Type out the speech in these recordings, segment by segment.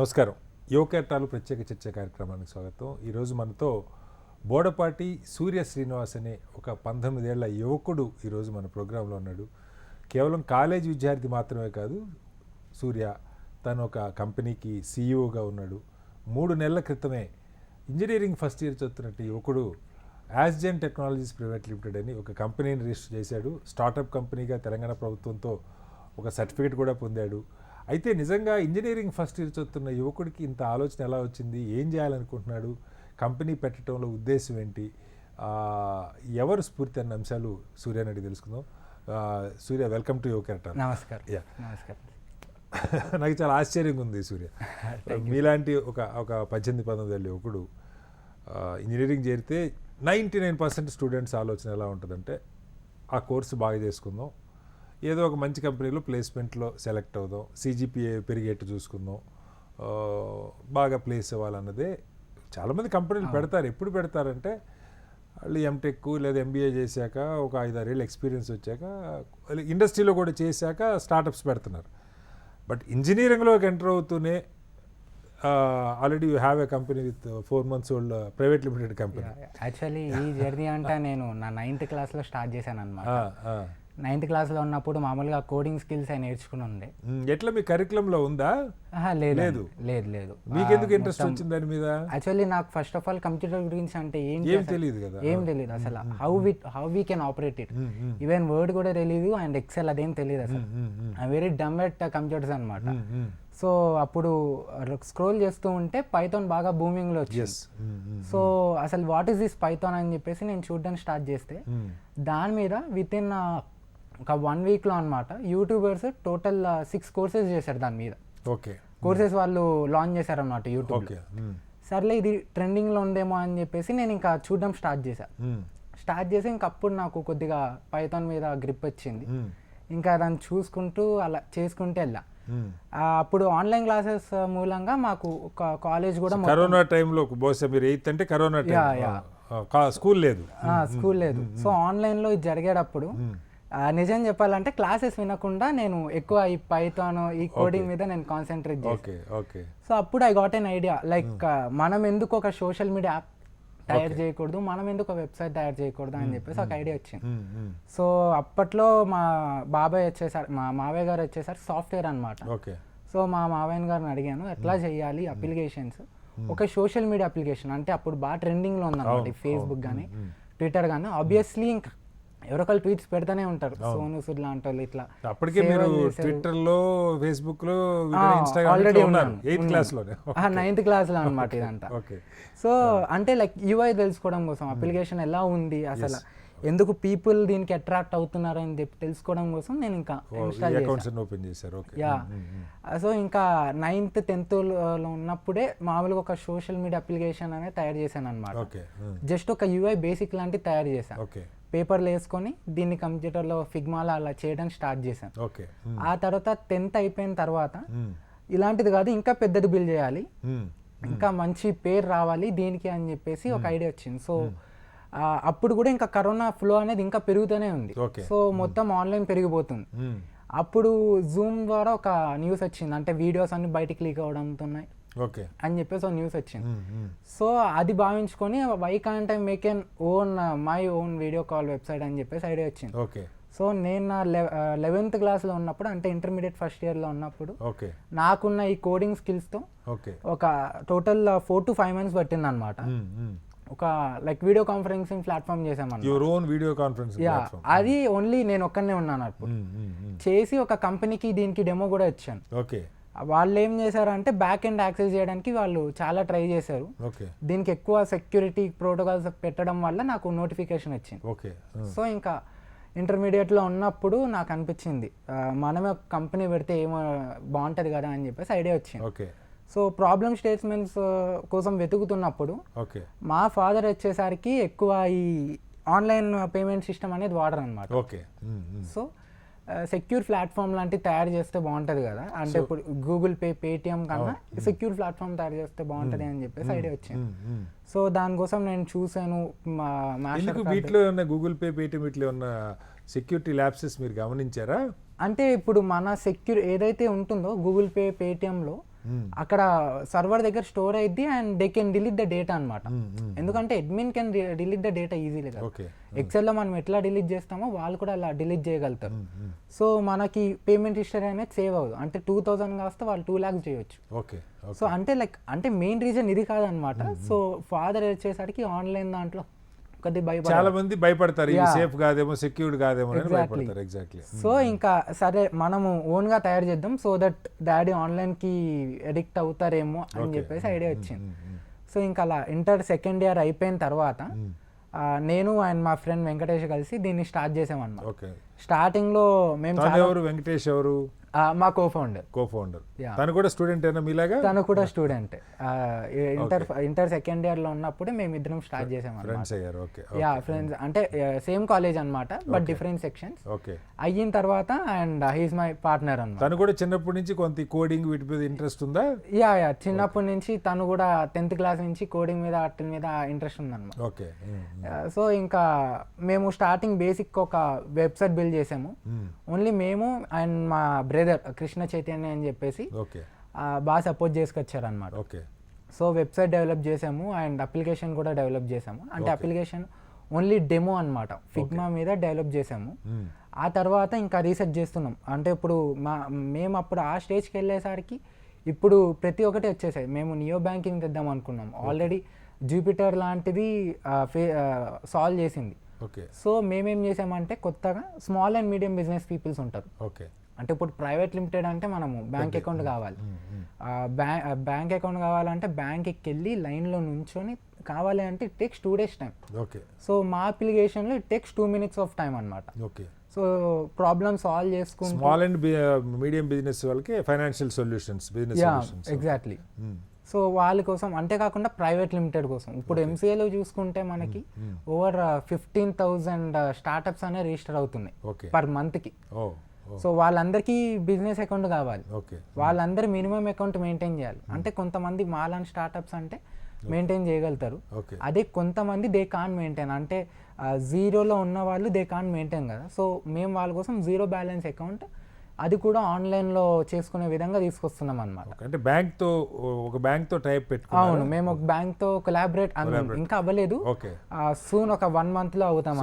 నమస్కారం. యువకేటాలు ప్రత్యేక చర్చ కార్యక్రమానికి స్వాగతం. ఈరోజు మనతో బోడపాటి సూర్య శ్రీనివాస్ అనే ఒక పంతొమ్మిదేళ్ళ యువకుడు ఈరోజు మన ప్రోగ్రాంలో ఉన్నాడు. కేవలం కాలేజ్ విద్యార్థి మాత్రమే కాదు సూర్య తను ఒక కంపెనీకి సీఈఓగా ఉన్నాడు. మూడు నెలల క్రితమే ఇంజనీరింగ్ ఫస్ట్ ఇయర్ చదువుతున్నట్టు యువకుడు యాస్జెన్ టెక్నాలజీస్ ప్రైవేట్ లిమిటెడ్ అని ఒక కంపెనీని రిజిస్టర్ చేశాడు. స్టార్టప్ కంపెనీగా తెలంగాణ ప్రభుత్వంతో ఒక సర్టిఫికేట్ కూడా పొందాడు. అయితే నిజంగా ఇంజనీరింగ్ ఫస్ట్ ఇయర్ చదువుతున్న యువకుడికి ఇంత ఆలోచన ఎలా వచ్చింది? ఏం చేయాలనుకుంటున్నాడు? కంపెనీ పెట్టడంలో ఉద్దేశం ఏంటి? ఎవరు స్ఫూర్తి అన్న అంశాలు సూర్యనడి తెలుసుకుందాం. ఆ, సూర్య వెల్కమ్ టు యువకెరటాలు నమస్కారం. Yeah. నమస్కారం. నాకు చాలా ఆశ్చర్యంగా ఉంది సూర్య. మీలాంటి ఒక ఒక పద్దెనిమిది పంతొమ్మిది ఏళ్ళ యువకుడు ఇంజనీరింగ్ చేరితే నైంటీ నైన్ పర్సెంట్ స్టూడెంట్స్ ఆలోచన ఎలా ఉంటుందంటే ఆ కోర్సు బాగా చేసుకుందాం ఏదో ఒక మంచి కంపెనీలో ప్లేస్మెంట్లో సెలెక్ట్ అవుదాం సీజీపీఏ పెరిగేట్టు చూసుకుందాం బాగా ప్లేస్ అవ్వాలన్నదే చాలామంది కంపెనీలు పెడతారు. ఎప్పుడు పెడతారంటే వాళ్ళు ఎంటెక్ లేదా ఎంబీఏ చేశాక ఒక ఐదారేళ్ళు ఎక్స్పీరియన్స్ వచ్చాక ఇండస్ట్రీలో కూడా చేశాక స్టార్టప్స్ పెడుతున్నారు. బట్ ఇంజనీరింగ్లోకి ఎంటర్ అవుతూనే already you have a company with four months old private limited company. Actually ఈ జర్నీ అంటే నేను నా నైన్త్ క్లాస్లో స్టార్ట్ చేశాను అనమాట నైన్త్ క్లాస్లో ఉన్నప్పుడు మామూలుగా కోడింగ్ స్కిల్స్ అవి నేర్చుకుని ఉండే. ఎట్లా మీ కరికులంలో ఉందా? లేదు లేదు. లేదు లేదు. మీకెందుకు ఇంట్రెస్ట్ వచ్చింది దాని మీద? యాక్చువల్లీ నాకు ఫస్ట్ ఆఫ్ ఆల్ కంప్యూటర్ గురించి అంటే ఏం తెలియదు కదా. ఏం తెలియదు అసలు. How we how we can operate it even Word కూడా తెలియదు అండ్ ఎక్సెల్ అదేం తెలియదు అసలు. I very dumb at computers అనమాట సో అప్పుడు స్క్రోల్ చేస్తూ ఉంటే పైథాన్ బాగా బూమింగ్లో వచ్చింది. సో అసలు వాట్ ఈస్ దిస్ పైథాన్ అని చెప్పేసి నేను చూడడానికి స్టార్ట్ చేస్తే దాని మీద విత్ ఇన్ ఒక వన్ వీక్లో అనమాట యూట్యూబర్స్ టోటల్ సిక్స్ కోర్సెస్ చేశారు దాని మీద. ఓకే. కోర్సెస్ వాళ్ళు లాంచ్ చేశారనమాట యూట్యూబ్ ఓకే. సర్లే ఇది ట్రెండింగ్లో ఉందేమో అని చెప్పేసి నేను ఇంకా చూడడం స్టార్ట్ చేశాను స్టార్ట్ చేసి ఇంక అప్పుడు నాకు కొద్దిగా పైథాన్ మీద గ్రిప్ వచ్చింది. ఇంకా దాన్ని చూసుకుంటూ అలా చేసుకుంటూ వెళ్ళా. ఆ, అప్పుడు ఆన్లైన్ క్లాసెస్ మూలంగా మాకు ఒక కాలేజ్ కూడా కరోనా టైంలో బహుశా మీరు ఎయిత్ అంటే కరోనా. స్కూల్ లేదు. స్కూల్ లేదు. సో ఆన్లైన్లో ఇది జరిగేటప్పుడు నిజం చెప్పాలంటే క్లాసెస్ వినకుండా నేను ఎక్కువ ఈ పైథాన్ ఈ కోడింగ్ మీద నేను కాన్సన్ట్రేట్ ఓకే సో అప్పుడు I got an idea like మనం ఎందుకు ఒక సోషల్ మీడియా యాప్ తయారు చేయకూడదు? మనం ఎందుకు వెబ్సైట్ తయారు చేయకూడదు? అని చెప్పేసి ఒక ఐడియా వచ్చింది. సో అప్పట్లో మా బాబాయ్ వచ్చేసారు మా మావయ్య గారు వచ్చేసరికి సాఫ్ట్వేర్ అనమాట ఓకే సో మా మావయ్య గారిని అడిగాను ఎట్లా చేయాలి అప్లికేషన్స్ ఒక సోషల్ మీడియా అప్లికేషన్ అంటే అప్పుడు బాగా ట్రెండింగ్లో ఉందన్నమాట ఫేస్బుక్ కానీ ట్విట్టర్ కానీ ఆబ్వియస్లీ ఇంకా ఎవరొకరు ట్వీట్స్ పెడతానే ఉంటారు. సోను సుడ్ లాంటి వాళ్ళు ఇట్లా అప్పటికే మీరు ట్విట్టర్లో ఫేస్బుక్లో ఆల్రెడీ ఉన్నాను. ఎయిత్ క్లాస్లోనే నైన్త్ క్లాస్లో అనమాట ఇదంతా. ఓకే సో అంటే లైక్ యూఐ తెలుసుకోవడం కోసం అప్లికేషన్ ఎలా ఉంది అసలు? ఎందుకు పీపుల్ దీనికి అట్రాక్ట్ అవుతున్నారు అని చెప్పి తెలుసుకోవడం కోసం నేను ఇంకా ఇన్స్టాల్ అకౌంట్స్ ఓపెన్ చేశారు. ఓకే. యా. సో ఇంకా నైన్త్ టెన్త్లో ఉన్నప్పుడే మామూలుగా ఒక సోషల్ మీడియా అప్లికేషన్ అనేది తయారు చేశాను అనమాట జస్ట్ ఒక యూఐ బేసిక్ లాంటివి తయారు చేశాను పేపర్లు వేసుకొని దీన్ని కంప్యూటర్లో ఫిగ్మాలో అలా చేయడానికి స్టార్ట్ చేశాను. ఆ తర్వాత టెన్త్ అయిపోయిన తర్వాత ఇలాంటిది కాదు ఇంకా పెద్దది బిల్డ్ చేయాలి. ఇంకా మంచి పేరు రావాలి దీనికి అని చెప్పేసి ఒక ఐడియా వచ్చింది. సో అప్పుడు కూడా ఇంకా కరోనా ఫ్లో అనేది ఇంకా పెరుగుతూనే ఉంది. సో మొత్తం ఆన్లైన్ పెరిగిపోతుంది. అప్పుడు జూమ్ ద్వారా ఒక న్యూస్ వచ్చింది. అంటే వీడియోస్ అన్ని బయటికి లీక్ అవడంతున్నాయి ఓకే. అని చెప్పేసి ఒక న్యూస్ వచ్చింది. సో అది భావించుకొని why can't I make an own my own video call website అని చెప్పేసి ఐడియా వచ్చింది. ఓకే. సో నేను నా లెవెన్త్ క్లాస్లో ఉన్నప్పుడు అంటే ఇంటర్మీడియట్ ఫస్ట్ ఇయర్లో ఉన్నప్పుడు ఓకే. నాకున్న ఈ కోడింగ్ స్కిల్స్తో ఓకే. ఒక total four to five months పట్టింది అనమాట ఒక లైక్ వీడియో కాన్ఫరెన్సింగ్ ప్లాట్ఫామ్ చేసామన్నమాట your own video conference yeah అది ఓన్లీ నేను ఒక్కనే ఉన్నాను అప్పుడు. చేసి ఒక కంపెనీకి దీనికి డెమో కూడా ఇచ్చాను. ఓకే వాళ్ళు ఏం చేశారంటే బ్యాక్ ఎండ్ యాక్సెస్ చేయడానికి వాళ్ళు చాలా ట్రై చేశారు. దీనికి ఎక్కువ సెక్యూరిటీ ప్రోటోకాల్స్ పెట్టడం వల్ల నాకు నోటిఫికేషన్ వచ్చింది. ఓకే సో ఇంకా ఇంటర్మీడియట్లో ఉన్నప్పుడు నాకు అనిపించింది మనమే ఒక కంపెనీ పెడితే ఏమో బాగుంటుంది కదా అని చెప్పేసి ఐడియా వచ్చింది. ఓకే సో ప్రాబ్లమ్ స్టేట్మెంట్స్ కోసం వెతుకుతున్నప్పుడు ఓకే. మా ఫాదర్ వచ్చేసరికి ఎక్కువ ఈ ఆన్లైన్ పేమెంట్ సిస్టమ్ అనేది వాడరు అనమాట ఓకే సో సెక్యూర్ ప్లాట్ఫామ్ లాంటివి తయారు చేస్తే బాగుంటుంది కదా. అంటే ఇప్పుడు గూగుల్ పే పేటిఎం కన్నా సెక్యూర్ ప్లాట్ఫామ్ తయారు చేస్తే బాగుంటుంది అని చెప్పేసి ఐడియా వచ్చింది. సో దానికోసం నేను చూసాను వీటిలో ఉన్న గూగుల్ పే పేటిఎం వీటిలో ఉన్న సెక్యూరిటీ ల్యాబ్సెస్ మీరు గమనించారా? అంటే ఇప్పుడు మన సెక్యూర్ ఏదైతే ఉంటుందో గూగుల్ పే పేటిఎంలో అక్కడ సర్వర్ దగ్గర స్టోర్ అయింది and they can delete the data అనమాట ఎందుకంటే admin can delete the data easily కదా. ఓకే ఎక్సెల్లో మనం ఎట్లా డిలీట్ చేస్తామో వాళ్ళు కూడా అలా డిలీట్ చేయగలుగుతారు. సో మనకి పేమెంట్ హిస్టరీ అనేది సేవ్ అవ్వదు. అంటే టూ థౌసండ్ కాస్తే వాళ్ళు టూ ల్యాక్స్ చేయొచ్చు. ఓకే సో అంటే లైక్ అంటే మెయిన్ రీజన్ ఇది కాదనమాట సో ఫాదర్ వచ్చేసరికి ఆన్లైన్ దాంట్లో కొద్ది భయపడ చాలా మంది భయపడతారు. ఇది. సేఫ్ కాదేమో సెక్యూర్డ్ కాదేమో అని. భయపడతారు. ఎగ్జాక్ట్లీ సో ఇంకా సరే మనము ఓన్గా తయారు చేద్దాం. సో దట్ డాడీ ఆన్లైన్కి ఎడిక్ట్ అవుతారేమో అని. చెప్పేసి ఐడియా వచ్చింది. సో ఇంకా అలా ఇంటర్ సెకండ్ ఇయర్ అయిపోయిన తర్వాత నేను అండ్ మా ఫ్రెండ్ వెంకటేష్ కలిసి దీన్ని స్టార్ట్ చేసామన్నమాట. ఓకే స్టార్టింగ్లో మేము ఎవరు? వెంకటేష్ ఎవరు? మా కో ఫౌండర్ కో ఫౌండర్. తను కూడా స్టూడెంట్ మీలాగా? తను కూడా స్టూడెంట్ ఇంటర్ ఇంటర్ సెకండ్ ఇయర్లో ఉన్నప్పుడు మేము ఇద్దరం స్టార్ట్ ఫ్రెండ్స్ అయ్యారు. ఓకే యా ఫ్రెండ్స్ అంటే సేమ్ కాలేజ్ అన్నమాట బట్ డిఫరెంట్ సెక్షన్స్ ఓకే అయిన తర్వాత అండ్ హీస్ మై పార్ట్నర్ అన్నమాట. తను కూడా చిన్నప్పటి నుంచి కొంత కోడింగ్ వీటి మీద ఇంట్రెస్ట్ ఉందా? యా యా చిన్నప్పటి నుంచి తను కూడా టెన్త్ క్లాస్ నుంచి కోడింగ్ మీద వాటి మీద ఇంట్రెస్ట్ ఉందన్నమాట. ఓకే సో ఇంకా మేము స్టార్టింగ్ బేసిక్ ఒక వెబ్సైట్ బిల్డ్ చేసాము. ఓన్లీ మేము అండ్ మా బ్రదర్ కృష్ణ చైతన్య అని చెప్పేసి బాగా సపోర్ట్ చేసుకొచ్చారనమాట ఓకే. సో వెబ్సైట్ డెవలప్ చేసాము అండ్ అప్లికేషన్ కూడా డెవలప్ చేసాము. అంటే అప్లికేషన్ ఓన్లీ డెమో అన్నమాట. ఫిగ్మా మీద డెవలప్ చేసాము. ఆ తర్వాత ఇంకా రీసెర్చ్ చేస్తున్నాం. అంటే ఇప్పుడు మా మేము అప్పుడు ఆ స్టేజ్కి వెళ్ళేసరికి ఇప్పుడు ప్రతి ఒక్కటి వచ్చేసాయి. మేము నియో బ్యాంకింగ్ తెద్దాం అనుకున్నాం. ఆల్రెడీ జూపిటర్ లాంటిది సాల్వ్ చేసింది. ఓకే. సో మేమేం చేసామంటే కొత్తగా small and medium business peoples ఉంటారు. ఓకే. అంటే ఇప్పుడు ప్రైవేట్ లిమిటెడ్ అంటే మనము బ్యాంక్ అకౌంట్ కావాలి. బ్యాంక్ బ్యాంక్ అకౌంట్ కావాలంటే బ్యాంక్కి వెళ్ళి లైన్లో నుంచొని కావాలి అంటే it takes two days time. Okay. So మా అప్లికేషన్లో it takes two minutes of time అనమాట ఓకే. సో ప్రాబ్లమ్ సాల్వ్ చేసుకుంటూ స్మాల్ అండ్ మీడియం బిజినెస్ వాళ్ళకి financial solutions business exactly. So వాళ్ళ కోసం అంతేకాకుండా ప్రైవేట్ లిమిటెడ్ కోసం. ఇప్పుడు ఎంసీఏలో చూసుకుంటే మనకి ఓవర్ ఫిఫ్టీన్ థౌజండ్ స్టార్టప్స్ అనేవి రిజిస్టర్ అవుతున్నాయి పర్ మంత్కి. సో వాళ్ళందరికీ బిజినెస్ అకౌంట్ కావాలి. వాళ్ళందరూ మినిమం అకౌంట్ మెయింటైన్ చేయాలి. అంటే కొంతమంది మాలాన్ స్టార్టప్స్ అంటే మెయింటైన్ చేయగలుగుతారు. అదే కొంతమంది దే కాన్ మెయింటైన్ అంటే జీరోలో ఉన్న వాళ్ళు దే కాన్ మెయింటైన్ కదా. సో మేము వాళ్ళ కోసం జీరో బ్యాలెన్స్ అకౌంట్ అది కూడా ఆన్లైన్లో చేసుకునే విధంగా తీసుకొస్తున్నాం అనమాట. అంటే బ్యాంక్తో ఒక బ్యాంక్తో టైప్ అవును పెట్టుకున్నారు మేము ఒక బ్యాంక్తో కొలాబరేట్ ఇంకా అవ్వలేదు. ఓకే. సూన్ ఒక వన్ మంత్లో అవుతాం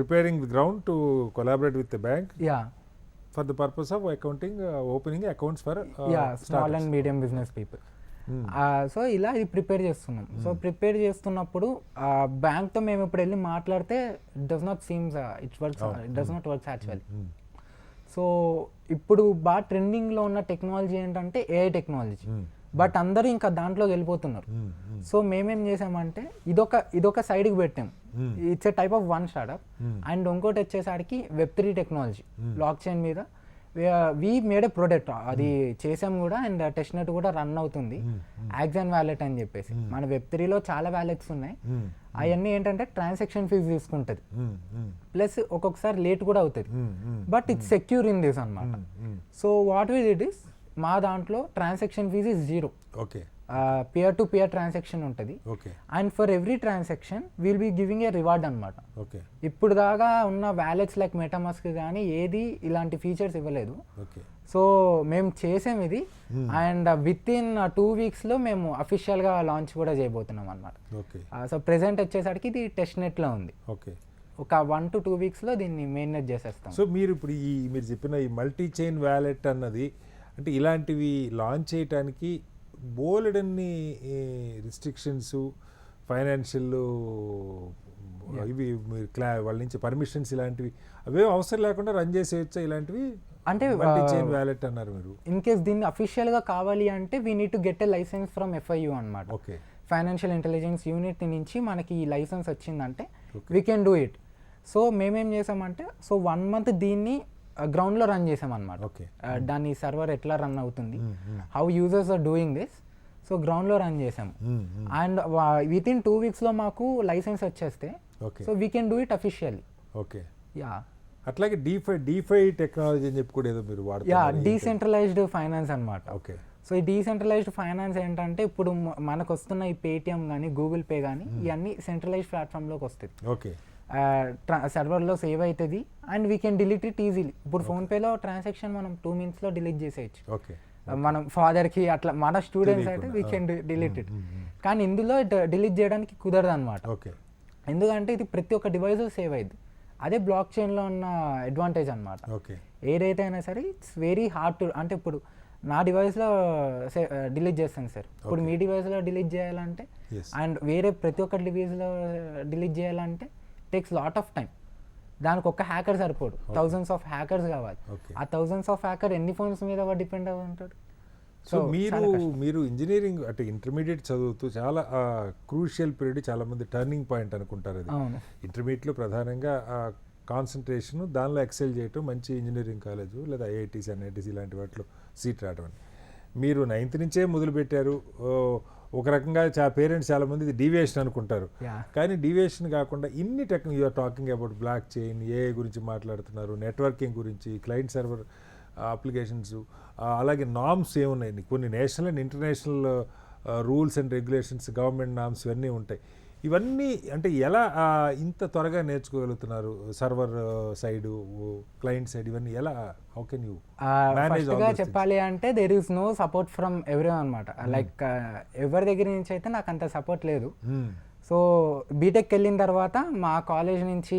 preparing the ground to collaborate with the bank yeah for the purpose of accounting opening accounts for yeah small and medium business people so ఇలా ఇది ప్రిపేర్ చేస్తున్నాం. సో ప్రిపేర్ చేస్తున్నప్పుడు బ్యాంక్తో మేము ఇప్పుడు వెళ్ళి మాట్లాడితే does not seems it's works it does not works actually so ఇప్పుడు బాగా ట్రెండింగ్లో ఉన్న టెక్నాలజీ ఏంటంటే ఏఐ టెక్నాలజీ. బట్ అందరూ ఇంకా దాంట్లోకి వెళ్ళిపోతున్నారు. సో మేమేం చేసామంటే ఇదొక ఇదొక సైడ్కి పెట్టాం. It's a type of one startup and ఇంకోటి వచ్చేసరికి web three technology. Blockchain మీద. వి మేడ్ ఏ ప్రొడక్ట్ అది చేసాం కూడా అండ్ టెస్ట్ నెట్ కూడా రన్ అవుతుంది. యాక్సన్ వ్యాలెట్ అని చెప్పేసి. మన వెబ్ త్రీలో చాలా వ్యాలెట్స్ ఉన్నాయి. అవన్నీ ఏంటంటే ట్రాన్సాక్షన్ ఫీజు తీసుకుంటుంది. ప్లస్ ఒక్కొక్కసారి లేట్ కూడా అవుతుంది. But it's secure in this అనమాట so what will it is మా దాంట్లో transaction fee is zero okay peer to peer transaction ఉంటుంది. Okay and for every transaction will be giving a reward అనమాట okay ఇప్పుడు దాకా ఉన్న వ్యాలెట్స్ లైక్ మెటామాస్క్ కానీ ఏది ఇలాంటి ఫీచర్స్ ఇవ్వలేదు. సో మేము చేసాం ఇది. అండ్ విత్ ఇన్ టూ వీక్స్లో మేము అఫీషియల్గా లాంచ్ కూడా చేయబోతున్నాం అనమాట ఓకే సో ప్రెసెంట్ వచ్చేసరికి ఇది టెస్ట్ నెట్లో ఉంది. ఓకే ఒక వన్ టు టూ వీక్స్లో దీన్ని మెయిన్ చేసేస్తాం. సో మీరు ఇప్పుడు ఈ మీరు చెప్పిన ఈ మల్టీ చైన్ వ్యాలెట్ అన్నది అంటే ఇలాంటివి లాంచ్ చేయడానికి బోలెడన్ని రిస్ట్రిక్షన్స్ ఫైనాన్షియల్ ఇవి మీరు క్లా వాళ్ళ నుంచి పర్మిషన్స్ ఇలాంటివి అవే అవసరం లేకుండా రన్ చేసేయచ్చా ఇలాంటివి? అంటే వ్యాలెట్ అన్నారు మీరు. ఇన్ కేస్ దీన్ని అఫీషియల్గా కావాలి అంటే we need to get a licence from FIU అనమాట ఓకే ఫైనాన్షియల్ ఇంటెలిజెన్స్ యూనిట్ నుంచి మనకి ఈ లైసెన్స్ వచ్చిందంటే we can do it so మేమేం చేసామంటే సో వన్ మంత్ దీన్ని గ్రౌండ్లో రన్ చేసామన్నమాట. ఓకే. దాని సర్వర్ ఎట్లా రన్ అవుతుంది? How users are doing this so గ్రౌండ్లో రన్ చేసాము. అండ్ విత్ ఇన్ టూ వీక్స్లో మాకు లైసెన్స్ వచ్చేస్తే so we can do it officially okay. Yeah అట్లాగే డీఫై డీఫై టెక్నాలజీ అని చెప్పి కూడా ఏదో మీరు యా డీసెంట్రలైజ్డ్ ఫైనాన్స్ అనమాట ఓకే. సో ఈ డీసెంట్రలైజ్డ్ ఫైనాన్స్ ఏంటంటే ఇప్పుడు మనకు వస్తున్న ఈ పేటిఎం కానీ గూగుల్ పే కానీ ఇవన్నీ సెంట్రలైజ్డ్ ప్లాట్ఫామ్లోకి వస్తుంది ఓకే. సర్వర్లో సేవ్ అవుతుంది and we can delete it easily ఇప్పుడు ఫోన్పేలో ట్రాన్సాక్షన్ మనం టూ మినిట్స్లో డిలీట్ చేసేయచ్చు. ఓకే మనం ఫాదర్కి అట్లా మన స్టూడెంట్స్ అయితే వీ కెన్ డిలీట్ ఇట్ కానీ ఇందులో డిలీట్ చేయడానికి కుదరదు అనమాట ఓకే ఎందుకంటే ఇది ప్రతి ఒక్క డివైస్ సేవ్ అయింది అదే బ్లాక్ చైన్లో ఉన్న అడ్వాంటేజ్ అనమాట ఓకే ఏదైతే అయినా సరే ఇట్స్ వెరీ హార్డ్ టు అంటే ఇప్పుడు నా డివైస్లో డిలీట్ చేస్తాను సార్. ఇప్పుడు మీ డివైస్లో డిలీట్ చేయాలంటే అండ్ వేరే ప్రతి ఒక్క డివైస్లో డిలీట్ చేయాలంటే టేక్స్ లాట్ ఆఫ్ టైం దానికి ఒక్క హ్యాకర్ సరిపోడు. థౌజండ్స్ ఆఫ్ హ్యాకర్స్ కావాలి. ఆ థౌజండ్స్ ఆఫ్ హ్యాకర్ ఎన్ని ఫోన్స్ మీద డిపెండ్ అయి ఉంటాడు? సో మీరు మీరు ఇంజనీరింగ్ అంటే ఇంటర్మీడియట్ చదువుతూ చాలా క్రూషియల్ పీరియడ్ చాలా మంది టర్నింగ్ పాయింట్ అనుకుంటారు అది. ఇంటర్మీడియట్లో ప్రధానంగా కాన్సన్ట్రేషన్ దానిలో ఎక్సెల్ చేయటం మంచి ఇంజనీరింగ్ కాలేజు లేదా ఐఐటీస్ ఎన్ఐటీస్ ఇలాంటి వాటిలో సీట్ రావడం మీరు నైన్త్ నుంచే మొదలుపెట్టారు. ఒక రకంగా చా పేరెంట్స్ చాలామంది ఇది డీవియేషన్ అనుకుంటారు. కానీ డీవియేషన్ కాకుండా ఇన్ని technique you're talking about blockchain AI గురించి మాట్లాడుతున్నారు నెట్వర్కింగ్ గురించి క్లయింట్ సర్వర్ అప్లికేషన్స్ అలాగే నామ్స్ ఏమున్నాయి? కొన్ని national and international rules and regulations government norms ఇవన్నీ ఉంటాయి. ఇవన్నీ అంటే ఎలా ఇంత త్వరగా నేర్చుకోగలుగుతున్నారు సర్వర్ సైడ్ క్లయింట్ సైడ్ ఇవన్నీ ఎలా how can you Manage first all గా those things. చెప్పాలి అంటే there is no support from every అనమాట Hmm. లైక్ ఎవరి దగ్గర నుంచి అయితే నాకు అంత సపోర్ట్ లేదు సో బీటెక్ వెళ్ళిన తర్వాత మా కాలేజ్ నుంచి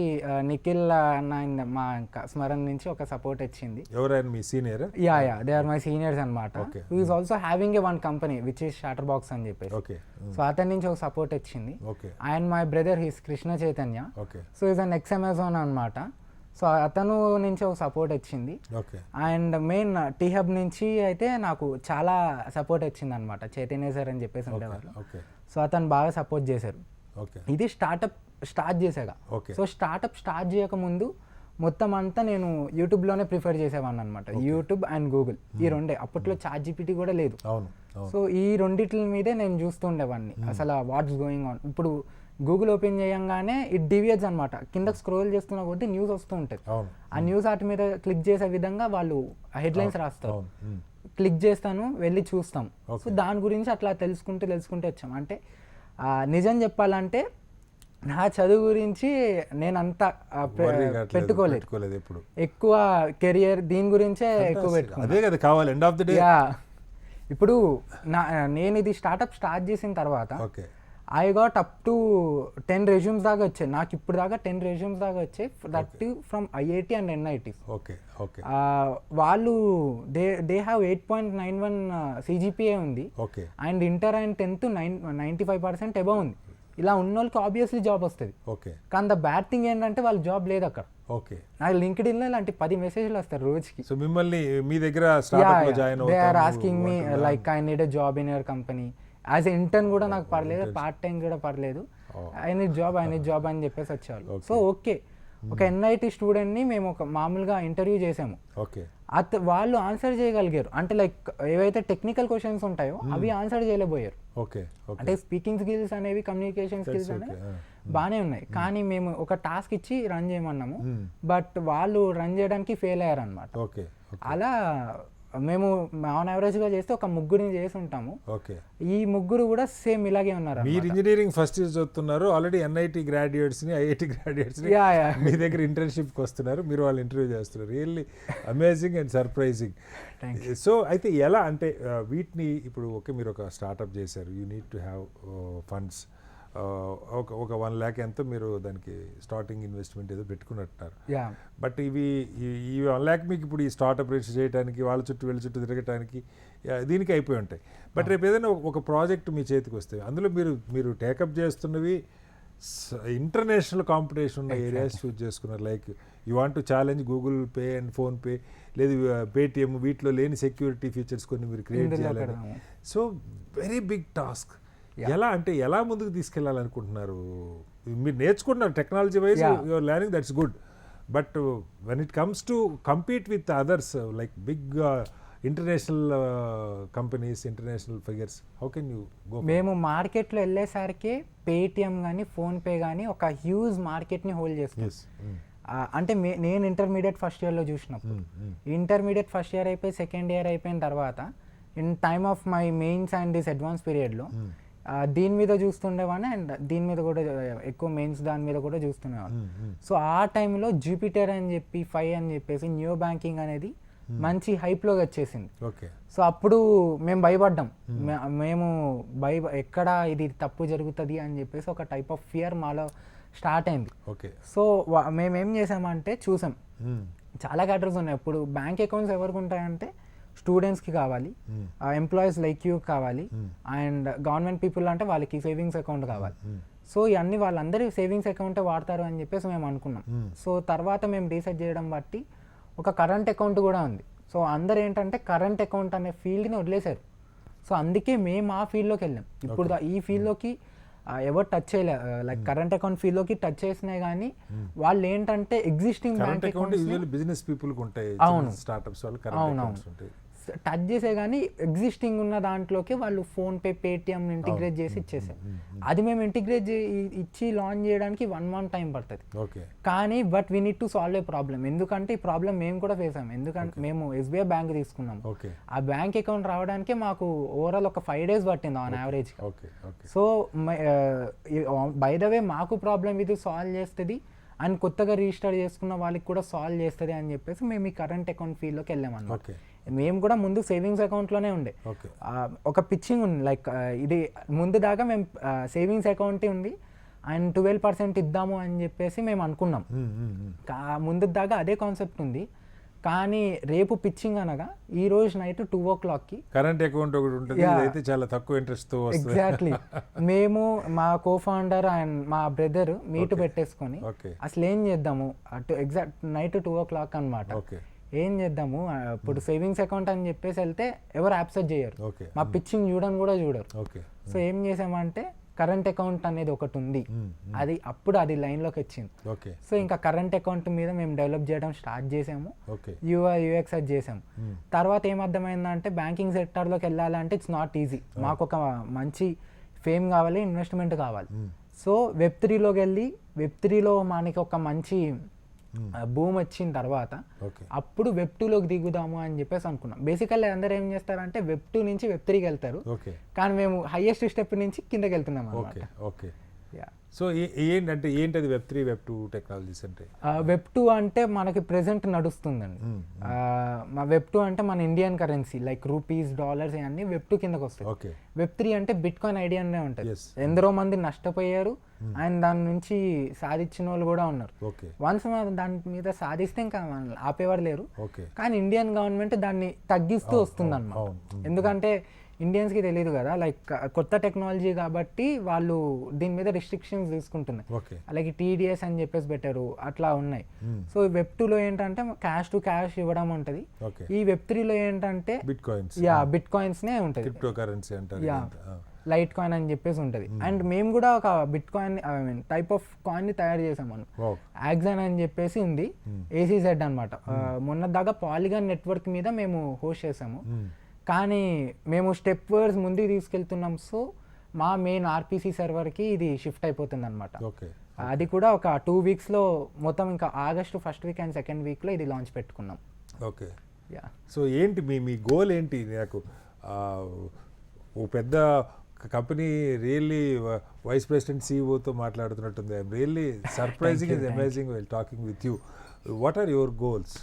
నిఖిల్ అన్న మా ఇంకా స్మరణ్ నుంచి ఒక సపోర్ట్ వచ్చింది. ఎవరైనా మీ senior? Yeah yeah they are my seniors అనమాట is also having a one company which is shutter box అని చెప్పేసి. ఓకే సో అతని నుంచి ఒక సపోర్ట్ వచ్చింది. Okay and my brother his Krishna Chaitanya so is an ex Amazon అనమాట so అతను నుంచి ఒక సపోర్ట్ వచ్చింది. Okay and main T Hub నుంచి అయితే నాకు చాలా సపోర్ట్ వచ్చింది అనమాట చైతన్య సార్ అని చెప్పేసి ఉండేవారు ఓకే సో అతను బాగా సపోర్ట్ చేశారు. ఇది startup start okay. So startup start చేయకముందు మొత్తం అంతా నేను యూట్యూబ్లోనే ప్రిఫర్ చేసేవాడిని అనమాట యూట్యూబ్ అండ్ గూగుల్ ఈ రెండే. అప్పట్లో చాట్ జీపీటీ కూడా లేదు. సో ఈ రెండిట్ల మీదే నేను చూస్తూ ఉండేవాడిని. అసలు వాట్స్ గోయింగ్ ఆన్. ఇప్పుడు గూగుల్ ఓపెన్ చేయంగానే ఇట్ డివియట్స్ అనమాట కిందకి స్క్రోల్ చేస్తున్న కొద్దీ న్యూస్ వస్తూ ఉంటుంది. ఆ న్యూస్ వాటి మీద క్లిక్ చేసే విధంగా వాళ్ళు హెడ్లైన్స్ రాస్తారు. క్లిక్ చేస్తాను వెళ్ళి చూస్తాం. సో దాని గురించి అట్లా తెలుసుకుంటూ తెలుసుకుంటూ వచ్చాం. అంటే నిజం చెప్పాలంటే నా చదువు గురించి నేను అంత పెట్టుకోలేదు. ఎప్పుడు. ఎక్కువ కెరియర్ దీని గురించే ఎక్కువ Fantastic. పెట్టుకున్నా. అదే కదా కావాలి end of the day yeah. ఇప్పుడు నా నేను ఇది స్టార్ట్అప్ స్టార్ట్ చేసిన తర్వాత okay. I got up to ten resumes దాకా వచ్చాయి. నాకు ఇప్పుడు దాకా టెన్ రెజ్యూమ్స్ దాకా వచ్చాయి. That from IIT and NIT okay okay వాళ్ళు they they have eight point nine one CGPA ఉంది. Okay and inter and tenth nine ninety five percent above ఉంది. ఇలా ఉన్న వాళ్ళకి ఆబ్వియస్లీ జాబ్ వస్తుంది. ఓకే కానీ ద బ్యాడ్ థింగ్ ఏంటంటే వాళ్ళ జాబ్ లేదు అక్కడ. ఓకే నాకు లింక్డ్ ఇన్లో ఇలాంటి పది మెసేజ్లు వస్తారు రోజుకి. సో మిమ్మల్ని మీ దగ్గర join they are asking me like I need a job in your company as intern కూడా నాకు పర్లేదు పార్ట్ టైం కూడా పర్లేదు. నీడ్ జాబ్ నీడ్ జాబ్ అని చెప్పేసి వచ్చేవాళ్ళు. సో ఓకే ఒక ఎన్ఐటి స్టూడెంట్ని మేము ఒక మామూలుగా ఇంటర్వ్యూ చేసాము. ఓకే అత వాళ్ళు ఆన్సర్ చేయగలిగారు. అంటే లైక్ ఏవైతే టెక్నికల్ క్వశ్చన్స్ ఉంటాయో అవి ఆన్సర్ చేయలేకపోయారు. ఓకే అంటే స్పీకింగ్ స్కిల్స్ అనేవి కమ్యూనికేషన్ స్కిల్స్ అనేవి okay, బాగానే ఉన్నాయి. కానీ మేము ఒక టాస్క్ ఇచ్చి రన్ చేయమన్నాము. Hmm. బట్ వాళ్ళు రన్ చేయడానికి ఫెయిల్ అయ్యారు అనమాట అలా మేము ఆన్ యావరేజ్గా చేస్తే ఒక ముగ్గురిని చేసి ఉంటాము. ఓకే. ఈ ముగ్గురు కూడా సేమ్ ఇలాగే ఉన్నారు మీరు ఇంజనీరింగ్ ఫస్ట్ ఇయర్ చదువుతున్నారు ఆల్రెడీ ఎన్ఐటి గ్రాడ్యుయేట్స్ని ఐఐటి గ్రాడ్యుయేట్స్ని మీ దగ్గర ఇంటర్న్షిప్కి వస్తున్నారు మీరు వాళ్ళు ఇంటర్వ్యూ చేస్తున్నారు. Really amazing and surprising so అయితే ఎలా అంటే వీటిని ఇప్పుడు ఓకే మీరు ఒక స్టార్ట్అప్ చేశారు. You need to have funds ఒక ఒక వన్ ల్యాక్ ఎంతో మీరు దానికి స్టార్టింగ్ ఇన్వెస్ట్మెంట్ ఏదో పెట్టుకున్నట్టున్నారు. బట్ ఇవి ఈ- వన్ ల్యాక్ మీకు ఇప్పుడు ఈ స్టార్ట్అప్ రిజిస్టర్ చేయడానికి వాళ్ళ చుట్టూ వీళ్ళ చుట్టూ తిరగటానికి దీనికి అయిపోయి ఉంటాయి. బట్ రేపు ఏదైనా ఒక- ప్రాజెక్ట్ మీ చేతికి వస్తే అందులో మీరు మీరు టేకప్ చేస్తున్నవి ఇంటర్నేషనల్ కాంపిటీషన్ ఉన్న ఏరియాస్ చూస్ చేసుకున్నారు. Like you want to challenge Google Pay and PhonePe లేదు పేటిఎం వీటిలో లేని సెక్యూరిటీ ఫీచర్స్ కొన్ని మీరు క్రియేట్ చేయాలని. సో వెరీ బిగ్ టాస్క్ ఎలా అంటే ఎలా ముందుకు తీసుకెళ్ళాలనుకుంటున్నారు మీరు నేర్చుకుంటున్నారు technology wise. Your learning that's good but when it comes to compete with others like big international companies international figures how can you go మేము మార్కెట్లో వెళ్ళేసరికి పేటిఎం కానీ ఫోన్పే కానీ ఒక హ్యూజ్ మార్కెట్ని హోల్డ్ చేస్తుంది అంటే మే- నేను ఇంటర్మీడియట్ ఫస్ట్ ఇయర్లో చూసినప్పుడు. ఇంటర్మీడియట్ ఫస్ట్ ఇయర్ అయిపోయి సెకండ్ ఇయర్ అయిపోయిన తర్వాత in time of my mains and this advance పీరియడ్లో దీని మీద చూస్తుండేవాడిని అండ్ దీని మీద కూడా ఎక్కువ మెయిన్స్ దాని మీద కూడా చూస్తుండేవాడిని. సో ఆ టైంలో జూపిటర్ అని చెప్పి ఫైవ్ అని చెప్పేసి న్యూ బ్యాంకింగ్ అనేది మంచి హైప్లోకి వచ్చేసింది. ఓకే. సో అప్పుడు మేము భయపడ్డాం. మేము. భయ ఎక్కడ ఇది తప్పు జరుగుతుంది అని చెప్పేసి ఒక టైప్ ఆఫ్ ఫియర్ మాలో స్టార్ట్ అయింది. ఓకే. సో మేము ఏం చేసామంటే చూసాం. చాలా క్యాటర్స్ ఉన్నాయి. ఇప్పుడు బ్యాంక్ అకౌంట్స్ ఎవరికి ఉంటాయంటే స్టూడెంట్స్కి కావాలి. ఎంప్లాయీస్ లైక్ యూ కావాలి. అండ్ గవర్నమెంట్ పీపుల్ అంటే వాళ్ళకి సేవింగ్స్ అకౌంట్ కావాలి. సో ఇవన్నీ వాళ్ళందరూ సేవింగ్స్ అకౌంటే వాడతారు అని చెప్పేసి మేము అనుకున్నాం. సో తర్వాత మేము రీసెర్చ్ చేయడం బట్టి ఒక కరెంట్ అకౌంట్ కూడా ఉంది. సో అందరు ఏంటంటే కరెంట్ అకౌంట్ అనే ఫీల్డ్ని వదిలేశారు. సో అందుకే మేము ఆ ఫీల్డ్లోకి వెళ్ళాం. ఇప్పుడు ఈ ఫీల్డ్లోకి ఎవరు టచ్ చేయలే. లైక్ కరెంట్ అకౌంట్ ఫీల్డ్లోకి టచ్ చేసినాయి కానీ వాళ్ళు ఏంటంటే ఎగ్జిస్టింగ్ బ్యాంక్ అకౌంట్ బిజినెస్ పీపుల్కి ఉంటాయి అవును. స్టార్ట్అప్స్ వాళ్ళు ఉంటాయి. టచ్ చేసే కానీ ఎగ్జిస్టింగ్ ఉన్న దాంట్లోకి వాళ్ళు ఫోన్ పే పేటిఎం ఇంటిగ్రేట్ చేసి ఇచ్చేసారు అది మేము ఇంటిగ్రేట్ ఇచ్చి లాంచ్ చేయడానికి వన్ మంత్ టైం పడుతుంది. ఓకే. కానీ but we need to solve a problem ఎందుకంటే ఈ ప్రాబ్లం మేము కూడా ఫేస్ ఎందుకంటే మేము ఎస్బీఐ బ్యాంక్ తీసుకున్నాం ఓకే. ఆ బ్యాంక్ అకౌంట్ రావడానికి మాకు ఓవరాల్ ఒక ఫైవ్ డేస్ పట్టింది on average so by the way మాకు ప్రాబ్లం ఇది సాల్వ్ చేస్తుంది అండ్ కొత్తగా రిజిస్టర్ చేసుకున్న వాళ్ళకి కూడా సాల్వ్ చేస్తుంది అని చెప్పేసి మేము ఈ కరెంట్ అకౌంట్ ఫీల్డ్లోకి వెళ్ళామన్నమాట. ఓకే. మేము కూడా ముందు సేవింగ్స్ అకౌంట్లోనే ఉండే. ఒక పిచ్చింగ్ ఉంది. లైక్ ఇది ముందు దాకా మేము సేవింగ్స్ అకౌంట్ ఉంది. అండ్ ట్వెల్వ్ పర్సెంట్ ఇద్దాము అని చెప్పేసి మేము అనుకున్నాం. కా- ముందు దాకా అదే కాన్సెప్ట్ ఉంది. కానీ రేపు పిచ్చింగ్ అనగా ఈ రోజు నైట్ టూ ఓ క్లాక్కి కరెంట్ అకౌంట్ ఒకటి ఉంటుంది. ఇదైతే చాలా తక్కువ ఇంట్రెస్ట్ ఎగ్జాక్ట్లీ మేము మా కో ఫౌండర్ అండ్ మా బ్రదర్ మీట్ పెట్టేసుకొని అసలు ఏం చేద్దాము? అటు exact night two o'clock అనమాట ఓకే ఏం చేద్దాము? ఇప్పుడు సేవింగ్స్ అకౌంట్ అని చెప్పేసి వెళ్తే ఎవరు యాప్సెట్ చేయరు. మా పిచ్చింగ్ చూడని కూడా చూడరు. ఓకే. సో ఏం చేసామంటే కరెంట్ అకౌంట్ అనేది ఒకటి ఉంది. అది అప్పుడు అది లైన్లోకి వచ్చింది. సో ఇంకా కరెంట్ అకౌంట్ మీద మేము డెవలప్ చేయడం స్టార్ట్ చేసాము. యూఐ యూఎక్స్ అది చేసాము తర్వాత ఏమర్థమైందంటే బ్యాంకింగ్ సెక్టర్లోకి వెళ్ళాలంటే ఇట్స్ నాట్ ఈజీ మాకు ఒక మంచి ఫేమ్ కావాలి ఇన్వెస్ట్మెంట్ కావాలి. సో వెబ్ త్రీలోకి వెళ్ళి వెబ్ త్రీలో మనకి ఒక మంచి భూమి వచ్చిన తర్వాత ఓకే అప్పుడు వెబ్ టూలోకి దిగుదాము అని చెప్పేసి అనుకున్నాం. బేసికల్లీ అందరూ ఏం చేస్తారంటే వెబ్ టూ నుంచి వెబ్ త్రీకి వెళ్తారు. కానీ మేము హైయెస్ట్ స్టెప్ నుంచి కిందకి వెళ్తున్నాం అనమాట ఓకే ఓకే సో ఏంటంటే ఏంటది web three web two technologies అంటే? వెబ్ టూ అంటే మనకి ప్రెసెంట్ నడుస్తుందండి. ఆ, మా వెబ్ టూ అంటే మన Indian currency like rupees dollars ఇవన్నీ వెబ్ టూ కిందకి వస్తాయి. ఓకే వెబ్ త్రీ అంటే బిట్ కాయిన్ ఐడియానే ఉంటుంది. ఎందరో మంది నష్టపోయారు. అండ్ దాని నుంచి సాధించిన వాళ్ళు కూడా ఉన్నారు. ఓకే వన్స్ దాని మీద సాధిస్తే ఇంకా ఆపేవారు లేరు. ఓకే కానీ ఇండియన్ గవర్నమెంట్ దాన్ని తగ్గిస్తూ వస్తుంది అవును. ఎందుకంటే ఇండియన్స్కి తెలియదు కదా. లైక్ కొత్త టెక్నాలజీ కాబట్టి వాళ్ళు దీని మీద రిస్ట్రిక్షన్స్ తీసుకుంటున్నారు ఓకే అలాగే టీడీఎస్ అని చెప్పేసి పెట్టారు. అట్లా ఉన్నాయి. సో వెబ్ టూలో ఏంటంటే క్యాష్ టు క్యాష్ ఇవ్వడం ఉంటుంది. ఈ వెబ్ త్రీలో ఏంటంటే బిట్ కాయిన్స్ యా బిట్ కాయిన్స్నే ఉంటుంది. క్రిప్టో కరెన్సీ అంటారు యా. లైట్ కాయిన్ అని చెప్పేసి ఉంటుంది. అండ్ మేము కూడా ఒక bitcoin I mean type of కాయిన్ని తయారు చేసాం మనం. యాక్సాన్ అని చెప్పేసి ఉంది. ఏసీజెడ్ అనమాట మొన్న దాకా పాలిగాన్ నెట్వర్క్ మీద మేము హోస్ట్ చేసాము. కానీ మేము స్టెప్ వర్డ్స్ ముందుకు తీసుకెళ్తున్నాం. సో మా మెయిన్ ఆర్పీసీ సర్వర్కి ఇది షిఫ్ట్ అయిపోతుంది అనమాట ఓకే. అది కూడా ఒక టూ వీక్స్లో మొత్తం ఇంకా August first week and second వీక్లో ఇది లాంచ్ పెట్టుకున్నాం. ఓకే. యా సో ఏంటి మీ మీ గోల్ ఏంటి? నాకు ఓ పెద్ద కంపెనీ రియల్లీ వైస్ ప్రెసిడెంట్ సీఈఓతో మాట్లాడుతున్నట్టుంది. I'm really surprising is amazing well talking with you what are your goals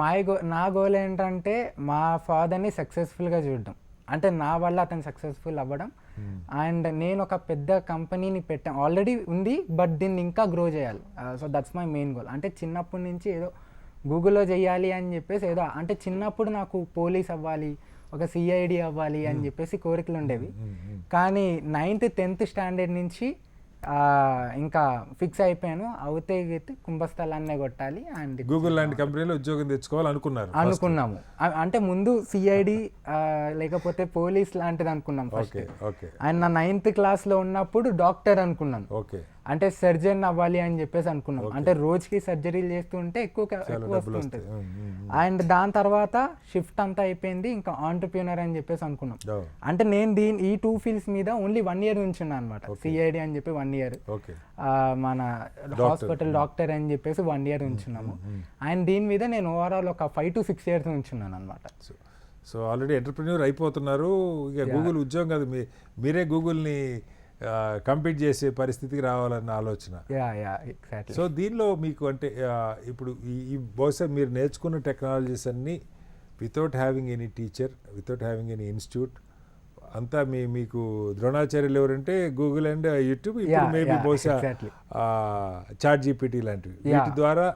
మా గో నా గోల్ ఏంటంటే మా ఫాదర్ని సక్సెస్ఫుల్గా చూడడం. అంటే నా వల్ల అతను సక్సెస్ఫుల్ అవ్వడం. అండ్ నేను ఒక పెద్ద కంపెనీని పెట్టాను ఆల్రెడీ ఉంది బట్ దీన్ని ఇంకా గ్రో చేయాలి. So that's my main goal అంటే చిన్నప్పటి నుంచి ఏదో గూగుల్లో చేయాలి అని చెప్పేసి ఏదో అంటే చిన్నప్పుడు నాకు పోలీస్ అవ్వాలి ఒక సిఐడి అవ్వాలి అని చెప్పేసి కోరికలు ఉండేవి. కానీ నైన్త్ టెన్త్ స్టాండర్డ్ నుంచి ఇంకా ఫిక్స్ అయిపోయాను. అవుతే కుంభస్థలాన్నే కొట్టాలి అండ్ గూగుల్ లాంటి కంపెనీలో ఉద్యోగం తెచ్చుకోవాలనుకున్నారు అనుకున్నాము. అ- అంటే ముందు సిఐడి లేకపోతే పోలీస్ లాంటిది అనుకున్నాం ఫస్ట్ ఓకే ఓకే. అండ్ నా నైన్త్ క్లాస్లో ఉన్నప్పుడు డాక్టర్ అనుకున్నాను. ఓకే. అంటే సర్జన్ అవ్వాలి అని చెప్పేసి అనుకున్నాం. అంటే రోజుకి సర్జరీలు చేస్తుంటే ఎక్కువ ఎక్కువ వస్తుంటుంది అండ్ దాని తర్వాత షిఫ్ట్ అంతా అయిపోయింది. ఇంకా ఆంటర్ప్యూనర్ అని చెప్పేసి అనుకున్నాం. అంటే నేను దీని ఈ టూ ఫీల్డ్స్ మీద ఓన్లీ వన్ ఇయర్ ఉంచున్నా అనమాట సిఐడి అని చెప్పి వన్ ఇయర్ మన హాస్పిటల్ డాక్టర్ అని చెప్పేసి వన్ ఇయర్ ఉంచున్నాము. అండ్ దీని మీద నేను ఓవరాల్ ఒక ఫైవ్ టు సిక్స్ ఇయర్స్ ఉంచున్నాను అనమాట సో ఆల్రెడీ ఎంటర్ప్రెన్యూర్ అయిపోతున్నారు. ఇక గూగుల్ ఉద్యోగం కాదు. మీరే గూగుల్ని కంపీట్ చేసే పరిస్థితికి రావాలన్న ఆలోచన సో దీనిలో మీకు అంటే ఇప్పుడు ఈ బహుశా మీరు నేర్చుకున్న టెక్నాలజీస్ అన్నీ without having any teacher without having any institute అంతా మీ మీకు ద్రోణాచార్యులు ఎవరంటే గూగుల్ అండ్ యూట్యూబ్ ఇప్పుడు మేబీ బహుశా. చాట్ జీపీటీ లాంటివి. వీటి ద్వారా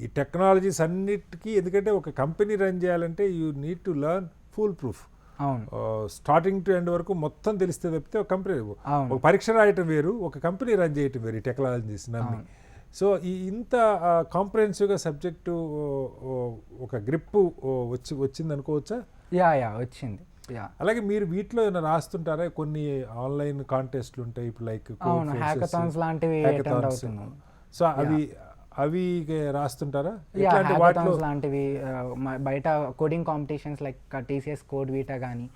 ఈ టెక్నాలజీస్ అన్నిటికీ ఎందుకంటే ఒక కంపెనీ రన్ చేయాలంటే you need to learn full proof starting to end వరకు మొత్తం తెలిస్తే తప్పితే ఒక కంపెనీ. ఒక పరీక్ష రాయటం వేరు ఒక కంపెనీ రన్ చేయటం వేరు ఈ టెక్నాలజీస్ నమ్మి సో ఈ ఇంత కాంప్రహెన్సివ్గా సబ్జెక్టు ఒక గ్రిప్ వచ్చి వచ్చింది అనుకోవచ్చా? యా యా వచ్చింది. అలాగే మీరు వీటిలో ఏమైనా రాస్తుంటారా? కొన్ని ఆన్లైన్ కాంటెస్ట్లు ఉంటాయి ఇప్పుడు లైక్ హ్యాకథాన్స్ లాంటివి సో అవి అవి రాస్తుంటారా? లాంటివి బయట coding competitions like TCS CodeVita కానీ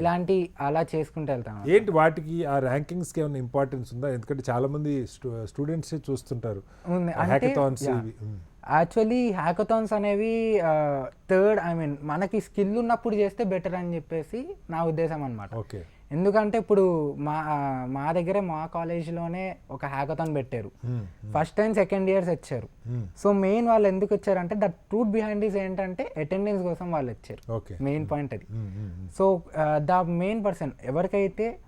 ఇలాంటి అలా చేసుకుంటూ వెళ్తాను ఏంటి వాటికి ఆ ర్యాంకింగ్స్కి ఏమైనా ఇంపార్టెన్స్ ఉందా? ఎందుకంటే చాలా మంది స్టూడెంట్స్ చూస్తుంటారు. హ్యాకథాన్స్. యాక్చువల్లీ హ్యాకథాన్స్ అనేవి థర్డ్ ఐ మీన్ మనకి స్కిల్ ఉన్నప్పుడు చేస్తే బెటర్ అని చెప్పేసి నా ఉద్దేశం అనమాట ఓకే. ఎందుకంటే ఇప్పుడు మా మా దగ్గరే మా కాలేజ్లోనే ఒక హ్యాకథాన్ పెట్టారు. ఫస్ట్ టైం సెకండ్ ఇయర్స్ వచ్చారు. సో మెయిన్ వాళ్ళు ఎందుకు వచ్చారంటే దట్ ట్రూత్ బిహైండ్ ఈస్ ఏంటంటే అటెండెన్స్ కోసం వాళ్ళు వచ్చారు. ఓకే. మెయిన్ పాయింట్ అది. సో ద మెయిన్ పర్సన్ ఎవరికైతే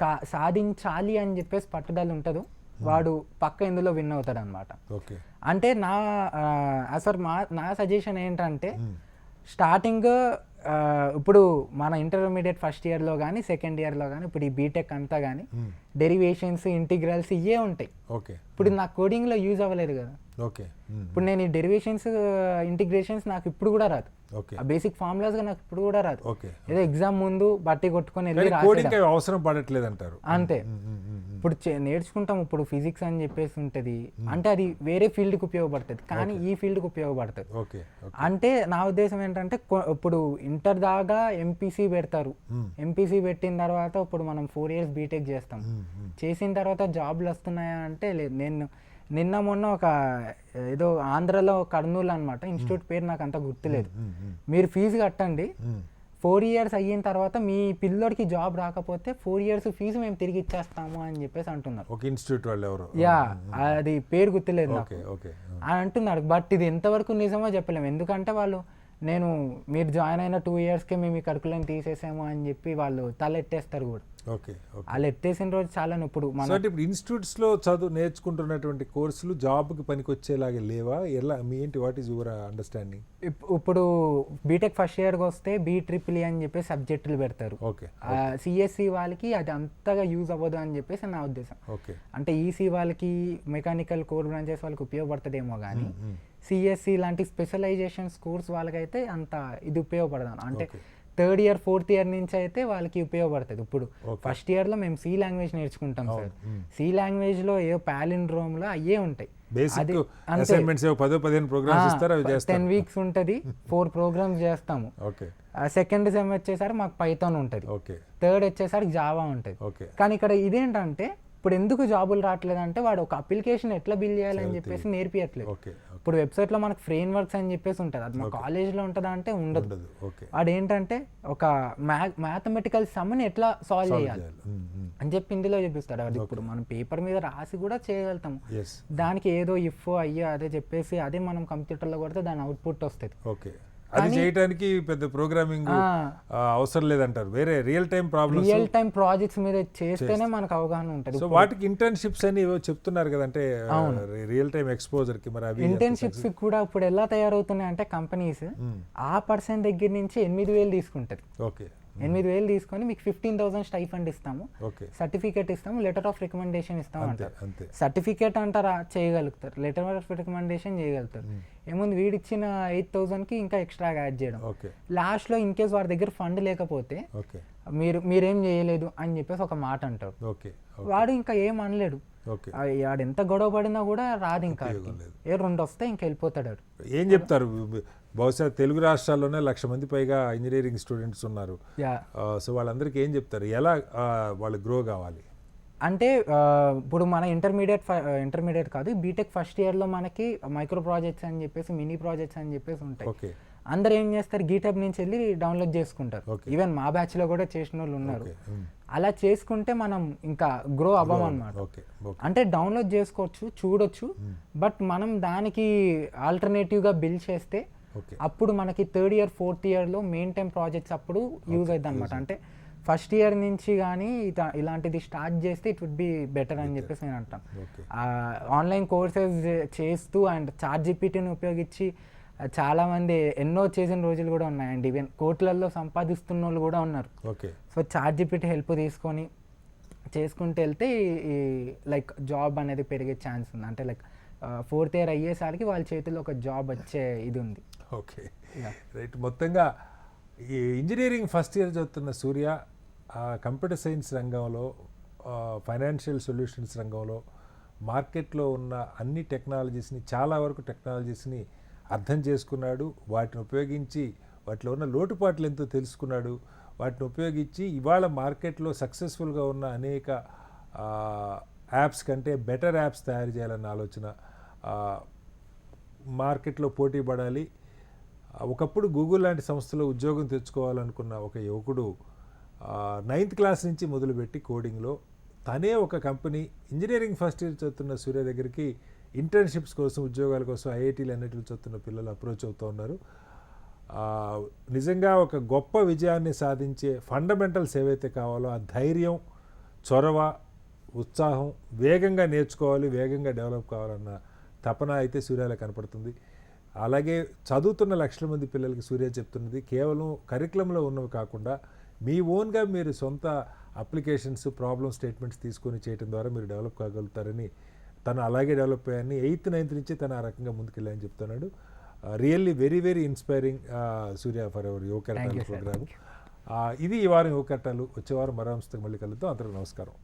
కా సాధించాలి అని చెప్పేసి పట్టుదల ఉంటుందో వాడు పక్క ఇందులో విన్ అవుతాడు అనమాట ఓకే. అంటే నా ఫర్ మా నా సజెషన్ ఏంటంటే స్టార్టింగ్ ఇప్పుడు మన ఇంటర్మీడియట్ ఫస్ట్ ఇయర్లో కానీ సెకండ్ ఇయర్లో కానీ ఇప్పుడు ఈ బీటెక్ అంతా కానీ డెరివేషన్స్ ఇంటిగ్రల్స్ ఇవే ఉంటాయి. ఓకే. ఇప్పుడు నాకు కోడింగ్లో యూజ్ అవ్వలేదు కదా. ఓకే. ఉమ్, ఇప్పుడు నేను ఈ డెరివేషన్స్ ఇంటిగ్రేషన్స్ నాకు ఇప్పుడు కూడా రాదు. ఓకే. ఆ బేసిక్ ఫార్ములాస్గా నాకు ఇప్పుడు కూడా రాదు. ఓకే. ఏదో ఎగ్జామ్ ముందు బట్టి కొట్టుకొని వెళ్ళి. కోడింగ్ అవి అవసరం పడట్లేదు అంటారు అంతే. ఉమ్, ఉమ్. ఇప్పుడు నేర్చుకుంటాం ఇప్పుడు ఫిజిక్స్ అని చెప్పేసి ఉంటుంది. అంటే అది వేరే ఫీల్డ్కి ఉపయోగపడుతుంది. కానీ ఈ ఫీల్డ్కి ఉపయోగపడుతుంది. ఓకే. అంటే నా ఉద్దేశం ఏంటంటే కొ- ఇప్పుడు ఇంటర్ దాకా ఎంపీసీ పెడతారు. ఎంపీసీ పెట్టిన తర్వాత ఇప్పుడు మనం ఫోర్ ఇయర్స్ బీటెక్ చేస్తాం. చేసిన తర్వాత జాబ్లు వస్తున్నాయా అంటే లేదు. నేను నిన్న మొన్న ఒక ఏదో ఆంధ్రలో కర్నూలు అనమాట ఇన్స్టిట్యూట్ పేరు నాకు అంత గుర్తులేదు. మీరు ఫీజు కట్టండి. ఫోర్ ఇయర్స్ అయిన తర్వాత మీ పిల్లోడికి జాబ్ రాకపోతే ఫోర్ ఇయర్స్ ఫీజు మేము తిరిగి ఇచ్చేస్తాము అని చెప్పేసి అంటున్నారు. ఒక ఇన్స్టిట్యూట్ వాళ్ళు ఎవరు? యా అది పేరు గుర్తులేదు నాకు. అని అంటున్నారు బట్ ఇది ఎంతవరకు నిజమో చెప్పలేము. ఎందుకంటే వాళ్ళు నేను మీరు జాయిన్ అయిన టూ ఇయర్స్కే మేము ఈ కరికులం తీసేసాము అని చెప్పి వాళ్ళు తలెట్టేస్తారు కూడా. ఓకే వాళ్ళు ఎత్తేసిన రోజు చాలా ఇప్పుడు మన ఇప్పుడు ఇన్స్టిట్యూట్స్లో చదువు నేర్చుకుంటున్నటువంటి కోర్సులు జాబ్కి పనికొచ్చేలాగా లేవా? ఎలా మీ ఏంటి వాట్ ఈస్ యువర్ అండర్స్టాండింగ్ ఇప్- ఇప్పుడు బీటెక్ ఫస్ట్ ఇయర్కి వస్తే బీ ట్రిపుల్ అని చెప్పి సబ్జెక్టులు పెడతారు. ఓకే సిఎస్సి వాళ్ళకి అది అంతగా యూజ్ అవ్వదు అని చెప్పేసి నా ఉద్దేశం. ఓకే. అంటే ఈసీ వాళ్ళకి మెకానికల్ కోర్ బ్రాంచెస్ వాళ్ళకి ఉపయోగపడుతుందేమో కానీ. సిఎస్సి లాంటి స్పెషలైజేషన్స్ కోర్స్ వాళ్ళకైతే అంత ఇది ఉపయోగపడదు. అంటే. థర్డ్ ఇయర్ ఫోర్త్ ఇయర్ నుంచి అయితే వాళ్ళకి ఉపయోగపడుతుంది. ఇప్పుడు. ఫస్ట్ ఇయర్లో మేము సి లాంగ్వేజ్ నేర్చుకుంటాం సార్. అవును. మ్మ్. సి లాంగ్వేజ్లో ఏ ప్యాలిండ్రోమ్లో అయ్యే ఉంటాయి. టెన్ వీక్స్ ఉంటుంది ఫోర్ ప్రోగ్రామ్స్ చేస్తాము. ఓకే సెకండ్ సెమ్ వచ్చేసరికి మాకు పైథాన్ ఉంటుంది. ఓకే థర్డ్ వచ్చేసరికి జావా ఉంటుంది. ఓకే కానీ ఇక్కడ ఇదేంటంటే ఇప్పుడు ఎందుకు జాబులు రావట్లేదు అంటే వాడు ఒక అప్లికేషన్ ఎట్లా బిల్ చేయాలని చెప్పేసి నేర్పియట్లేదు. ఇప్పుడు వెబ్సైట్లో మనకు ఫ్రేమ్ వర్క్స్ అని చెప్పేసి ఉంటుంది. అది మా కాలేజ్లో ఉంటుందా అంటే ఉండదు. ఉండదు ఓకే. వాడు ఏంటంటే ఒక మ్యా మ్యాథమెటికల్ సమ్ని ఎట్లా సాల్వ్ చేయాలి అని చెప్పి ఇందులో చూపిస్తాడు అది ఇప్పుడు మనం పేపర్ మీద రాసి కూడా చేయగలుగుతాం ఎస్ దానికి ఏదో ఇఫ్ అయ్యో అదే చెప్పేసి అదే మనం కంప్యూటర్లో కొడితే దాని అవుట్పుట్ వస్తుంది. అది చేయడానికి పెద్ద ప్రోగ్రామింగ్ అవసరం లేదంటారు. వేరే real time problems real time projects మీద చేస్తేనే మనకు అవగాహన ఉంటుంది. సో వాటికి ఇంటర్న్షిప్స్ అని చెప్తున్నారు కదంటే రియల్ టైం ఎక్స్పోజర్కి మరి అవి ఇంటర్న్షిప్స్ కూడా ఇప్పుడు ఎలా తయారవుతున్నాయి అంటే కంపెనీస్ ఆ పర్సన్ దగ్గర నుంచి ఎనిమిది వేలు తీసుకుంటది. ఓకే ఎనిమిది వేలు తీసుకొని మీకు ఫిఫ్టీన్ థౌసండ్ స్టైఫండ్ ఇస్తాము. ఓకే. సర్టిఫికేట్ ఇస్తాము లెటర్ ఆఫ్ రికమెండేషన్ ఇస్తాము అంటారు. సర్టిఫికేట్ అంటారా? చేయగలుగుతారు. లెటర్ ఆఫ్ రికమెండేషన్ చేయగలుగుతారు. ఏముంది? వీడిచ్చిన ఎయిట్ థౌసండ్కి ఇంకా ఎక్స్ట్రా యాడ్ చేయడం. లాస్ట్లో ఇన్ కేస్ వాడి దగ్గర ఫండ్ లేకపోతే మీరు మీరేం చేయలేదు అని చెప్పేసి ఒక మాట అంటారు. ఓకే వాడు ఇంకా ఏం అనలేడు. వాడు ఎంత గొడవ పడినా కూడా రాదు ఇంకా. ఏ రెండు వస్తే ఇంకా వెళ్ళిపోతాడు వాడు. ఏం చెప్తారు? బహుశా తెలుగు రాష్ట్రాల్లోనే లక్ష మంది పైగా ఇంజనీరింగ్ స్టూడెంట్స్ ఉన్నారు. యా. సో వాళ్ళందరికీ ఏం చెప్తారు? ఎలా వాళ్ళు గ్రో కావాలి? అంటే ఇప్పుడు మన ఇంటర్మీడియట్ ఇంటర్మీడియట్ కాదు బీటెక్ ఫస్ట్ ఇయర్లో మనకి మైక్రో ప్రాజెక్ట్స్ అని చెప్పేసి మినీ ప్రాజెక్ట్స్ అని చెప్పేసి ఉంటాయి. ఓకే. అందరు ఏం చేస్తారు? గీటబ్ నుంచి వెళ్ళి డౌన్లోడ్ చేసుకుంటారు. ఈవెన్ మా బ్యాచ్లో కూడా చేసిన వాళ్ళు ఉన్నారు అలా చేసుకుంటే మనం ఇంకా గ్రో అవ్వం అనమాట అంటే డౌన్లోడ్ చేసుకోవచ్చు చూడొచ్చు. బట్ మనం దానికి ఆల్టర్నేటివ్గా బిల్డ్ చేస్తే అప్పుడు మనకి థర్డ్ ఇయర్ ఫోర్త్ ఇయర్లో మెయిన్ టైం ప్రాజెక్ట్స్ అప్పుడు యూజ్ అవుతుంది అనమాట అంటే ఫస్ట్ ఇయర్ నుంచి కానీ ఇలాంటిది స్టార్ట్ చేస్తే ఇట్ వుడ్ బి బెటర్ అని చెప్పేసి నేను అంటాను. ఆన్లైన్ కోర్సెస్ చేస్తూ అండ్ చార్ట్ జీపీటీని ఉపయోగించి ఆ, చాలా మంది ఎన్నో చేసిన రోజులు కూడా ఉన్నాయండి. ఈవెన్ కోట్లల్లో సంపాదిస్తున్న వాళ్ళు కూడా ఉన్నారు. Okay so chat GPT help తీసుకొని చేసుకుంటూ వెళ్తే ఈ లైక్ జాబ్ అనేది పెరిగే ఛాన్స్ ఉంది. అంటే లైక్ ఫోర్త్ ఇయర్ అయ్యేసరికి వాళ్ళ చేతిలో ఒక జాబ్ వచ్చే ఇది ఉంది. ఓకే. రైట్ మొత్తంగా ఈ ఇంజనీరింగ్ ఫస్ట్ ఇయర్ చదువుతున్న సూర్య కంప్యూటర్ సైన్స్ రంగంలో ఫైనాన్షియల్ సొల్యూషన్స్ రంగంలో మార్కెట్లో ఉన్న అన్ని టెక్నాలజీస్ని చాలా వరకు టెక్నాలజీస్ని అర్థం చేసుకున్నాడు. వాటిని ఉపయోగించి వాటిలో ఉన్న లోటుపాట్లు ఎంతో తెలుసుకున్నాడు. వాటిని ఉపయోగించి ఇవాళ మార్కెట్లో సక్సెస్ఫుల్గా ఉన్న అనేక యాప్స్ కంటే బెటర్ యాప్స్ తయారు చేయాలన్న ఆలోచన మార్కెట్లో పోటీ పడాలి. ఒకప్పుడు గూగుల్ లాంటి సంస్థలో ఉద్యోగం తెచ్చుకోవాలనుకున్న ఒక యువకుడు నైన్త్ క్లాస్ నుంచి మొదలుపెట్టి కోడింగ్లో తనే ఒక కంపెనీ ఇంజనీరింగ్ ఫస్ట్ ఇయర్ చదువుతున్న సూర్య దగ్గరికి ఇంటర్న్షిప్స్ కోసం ఉద్యోగాల కోసం ఐఐటీలు అన్నిటిలో చదువుతున్న పిల్లలు అప్రోచ్ అవుతూ ఉన్నారు. నిజంగా ఒక గొప్ప విజయాన్ని సాధించే ఫండమెంటల్స్ ఏవైతే కావాలో ఆ ధైర్యం చొరవ ఉత్సాహం వేగంగా నేర్చుకోవాలి వేగంగా డెవలప్ కావాలన్న తపన అయితే సూర్యాలో కనపడుతుంది. అలాగే చదువుతున్న లక్షల మంది పిల్లలకి సూర్య చెప్తున్నది కేవలం కరికులంలో ఉన్నవి కాకుండా మీ ఓన్గా మీరు సొంత అప్లికేషన్స్ ప్రాబ్లమ్ స్టేట్మెంట్స్ తీసుకొని చేయడం ద్వారా మీరు డెవలప్ కాగలుగుతారని తను అలాగే డెవలప్ అయ్యాన్ని ఎయిత్ నైన్త్ నుంచి తను ఆ రకంగా ముందుకెళ్ళాయని చెప్తున్నాడు. Really very very inspiring Surya for our యువ Thank కెరటాలు you, sir. ప్రోగ్రామ్ ఇది ఈ వారం యువ కెరటాలు వచ్చే వారం మరో అంశంతో మళ్ళీ కలుద్దాం. అందరికీ నమస్కారం.